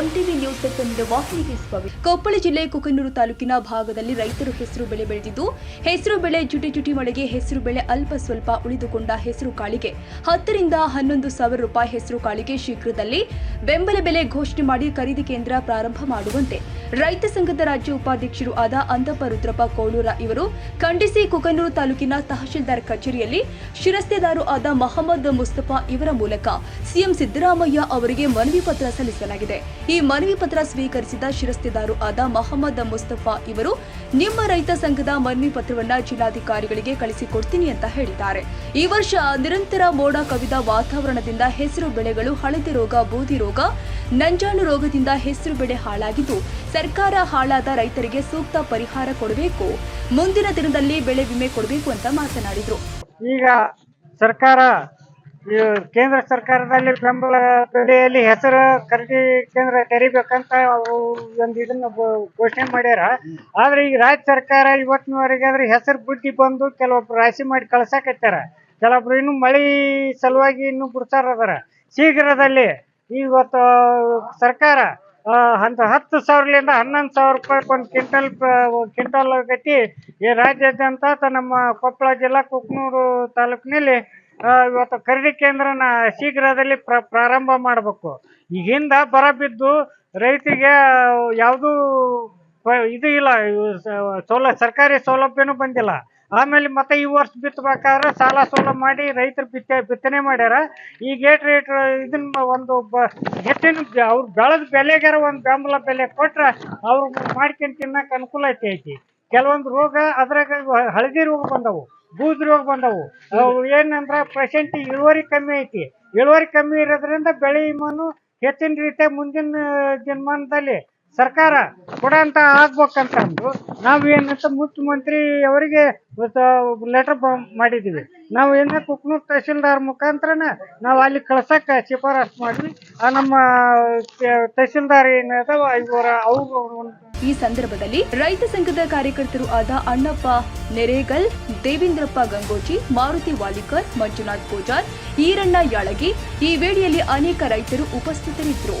ಒಂದು ವಾಹಿನಿಗೆ ಸ್ವಾಗತ. ಕೊಪ್ಪಳ ಜಿಲ್ಲೆ ಕುಕನೂರು ತಾಲೂಕಿನ ಭಾಗದಲ್ಲಿ ರೈತರು ಹೆಸರು ಬೆಳೆ ಬೆಳೆದಿದ್ದು, ಹೆಸರು ಬೆಳೆ ಜುಟಿ ಜುಟಿ ಮಳೆಗೆ ಹೆಸರು ಬೆಳೆ ಅಲ್ಪ ಸ್ವಲ್ಪ ಉಳಿದುಕೊಂಡ ಹೆಸರು ಕಾಳಿಗೆ. ಹತ್ತರಿಂದ ಹನ್ನೊಂದು ಸಾವಿರ ರೂಪಾಯಿ ಹೆಸರು ಕಾಳಿಗೆ ಶೀಘ್ರದಲ್ಲಿ ಬೆಂಬಲ ಬೆಲೆ ಘೋಷಣೆ ಮಾಡಿ ಖರೀದಿ ಕೇಂದ್ರ ಪ್ರಾರಂಭ ಮಾಡುವಂತೆ. ರೈತ ಸಂಘದ ರಾಜ್ಯ ಉಪಾಧ್ಯಕ್ಷರು ಆದ ಅಂದಪ್ಪ ರುದ್ರಪ್ಪ ಕೋಳೂರ ಇವರು ಖಂಡಿಸಿ ಕುಕನೂರು ತಾಲೂಕಿನ ತಹಶೀಲ್ದಾರ್ ಕಚೇರಿಯಲ್ಲಿ ಶಿರಸ್ತೆದಾರು ಆದ ಮಹಮ್ಮದ್ ಮುಸ್ತಫಾ ಇವರ ಮೂಲಕ ಸಿಎಂ ಸಿದ್ದರಾಮಯ್ಯ ಅವರಿಗೆ ಮನವಿ ಪತ್ರ ಸಲ್ಲಿಸಲಾಗಿದೆ. ಈ ಮನವಿ ಪತ್ರ ಸ್ವೀಕರಿಸಿದ ಶಿರಸ್ತೆದಾರು ಆದ ಮಹಮ್ಮದ್ ಮುಸ್ತಫಾ ಇವರು, ನಿಮ್ಮ ರೈತ ಸಂಘದ ಮನವಿ ಪತ್ರವನ್ನು ಜಿಲ್ಲಾಧಿಕಾರಿಗಳಿಗೆ ಕಳಿಸಿಕೊಡ್ತೀನಿ ಅಂತ ಹೇಳಿದ್ದಾರೆ. ಈ ವರ್ಷ ನಿರಂತರ ಮೋಡ ಕವಿದ ವಾತಾವರಣದಿಂದ ಹೆಸರು ಬೆಳೆಗಳು ಹಳದಿ ರೋಗ, ಬೂದಿ ರೋಗ, ನಂಜಾನು ರೋಗದಿಂದ ಹೆಸರು ಬೆಳೆ ಹಾಳಾಗಿದ್ದು ಸರ್ಕಾರ ಹಾಳಾದ ರೈತರಿಗೆ ಸೂಕ್ತ ಪರಿಹಾರ ಕೊಡಬೇಕು, ಮುಂದಿನ ದಿನದಲ್ಲಿ ಬೆಳೆ ವಿಮೆ ಕೊಡಬೇಕು ಅಂತ ಮಾತನಾಡಿದ್ರು. ಈಗ ಸರ್ಕಾರ ಕೇಂದ್ರ ಸರ್ಕಾರದಲ್ಲಿ ಬೆಂಬಲ ಬೆಲೆಯಲ್ಲಿ ಹೆಸರು ಖರೀದಿ ಕೇಂದ್ರ ತೆರಿಬೇಕಂತ ಒಂದು ಇದನ್ನ ಘೋಷಣೆ ಮಾಡ್ಯಾರ. ಆದ್ರೆ ಈಗ ರಾಜ್ಯ ಸರ್ಕಾರ ಇವತ್ತಿನವರೆಗೆ ಆದ್ರೆ ಹೆಸರು ಬುದ್ಧಿ ಬಂದು ಕೆಲವೊಬ್ರು ರಾಶಿ ಮಾಡಿ ಕಳ್ಸಾಕತ್ತಾರ ಕೆಲವೊಬ್ರು ಇನ್ನು ಮಳಿ ಸಲುವಾಗಿ ಇನ್ನು ಬಿಡ್ತಾರ ಅದರ ಶೀಘ್ರದಲ್ಲಿ ಇವತ್ತು ಸರ್ಕಾರ ಅಂತ ಹತ್ತು ಸಾವಿರಲಿಂದ ಹನ್ನೊಂದು ಸಾವಿರ ರೂಪಾಯಿ ಒಂದು ಕ್ವಿಂಟಲ್ ಕ್ವಿಂಟಲ್ ಆಗೈತಿ ಈ ರಾಜ್ಯಾದ್ಯಂತ ನಮ್ಮ ಕೊಪ್ಪಳ ಜಿಲ್ಲಾ ಕುಕ್ನೂರು ತಾಲೂಕಿನಲ್ಲಿ ಇವತ್ತು ಖರೀದಿ ಕೇಂದ್ರನ ಶೀಘ್ರದಲ್ಲಿ ಪ್ರ, ಪ್ರಾರಂಭ ಮಾಡಬೇಕು. ಈಗಿಂದ ಬರ ಬಿದ್ದು ರೈತಿಗೆ ಯಾವುದೂ ಇದು ಇಲ್ಲ ಸೌಲ, ಸರ್ಕಾರಿ ಸೌಲಭ್ಯನೂ ಬಂದಿಲ್ಲ. ಆಮೇಲೆ ಮತ್ತೆ ಈ ವರ್ಷ ಬಿತ್ತಬೇಕಾದ್ರೆ ಸಾಲ ಸೂಲ ಮಾಡಿ ರೈತರು ಬಿತ್ತ, ಬಿತ್ತನೆ ಮಾಡ್ಯಾರ. ಈಗ ಏಟ್ ರೇಟ್ ಇದನ್ನ ಒಂದು ಹೆಚ್ಚಿನ ಅವ್ರು ಬೆಳೆದ ಬೆಲೆಗಾರ ಒಂದು ಬೆಂಬಲ ಬೆಲೆ ಕೊಟ್ರೆ ಅವ್ರು ಮಾಡ್ಕೊಂಡು ತಿನ್ನಕ್ಕೆ ಅನುಕೂಲ ಐತಿ ಕೆಲವೊಂದು ರೋಗ ಅದ್ರಾಗ ಹಳದಿ ರೋಗ ಬಂದವು, ಬೂದ್ ರೋಗ ಬಂದವು. ಅವು ಏನಂದ್ರೆ ಪ್ರೆಸೆಂಟ್ ಇಳುವರಿ ಕಮ್ಮಿ ಐತಿ. ಇಳುವರಿ ಕಮ್ಮಿ ಇರೋದ್ರಿಂದ ಬೆಳೆ ವಿಮಾನು ಹೆಚ್ಚಿನ ರೀತಿಯ ಮುಂದಿನ ದಿನಮಾನದಲ್ಲಿ ಸರ್ಕಾರ ಕೊಡಂತ ಅಂದ್ರು ನಾವು ಏನಂತ ಮುಖ್ಯಮಂತ್ರಿ ಅವರಿಗೆ ಲೆಟರ್ ಮಾಡಿದ್ದೀವಿ ನಾವು ಏನ ಕುಕ್ನೂರ್ ತಹಶೀಲ್ದಾರ್ ಮುಖಾಂತರನ ನಾವು ಅಲ್ಲಿ ಕಳ್ಸಕ್ಕ ಶಿಫಾರಸ್ ಮಾಡಿ ಆ ನಮ್ಮ ತಹಶೀಲ್ದಾರ್ ಏನದ ಇವರ ಅವರು ಈ ಸಂದರ್ಭದಲ್ಲಿ ರೈತ ಸಂಘದ ಕಾರ್ಯಕರ್ತರು ಆದ ಅಣ್ಣಪ್ಪ ನೆರೇಗಲ್, ದೇವೇಂದ್ರಪ್ಪ ಗಂಗೋಜಿ, ಮಾರುತಿ ವಾಲಿಕರ್, ಮಂಜುನಾಥ್ ಪೂಜಾರ್, ಈರಣ್ಣ ಯಾಳಗಿ ಈ ವೇಳೆಯಲ್ಲಿ ಅನೇಕ ರೈತರು ಉಪಸ್ಥಿತರಿದ್ದರು.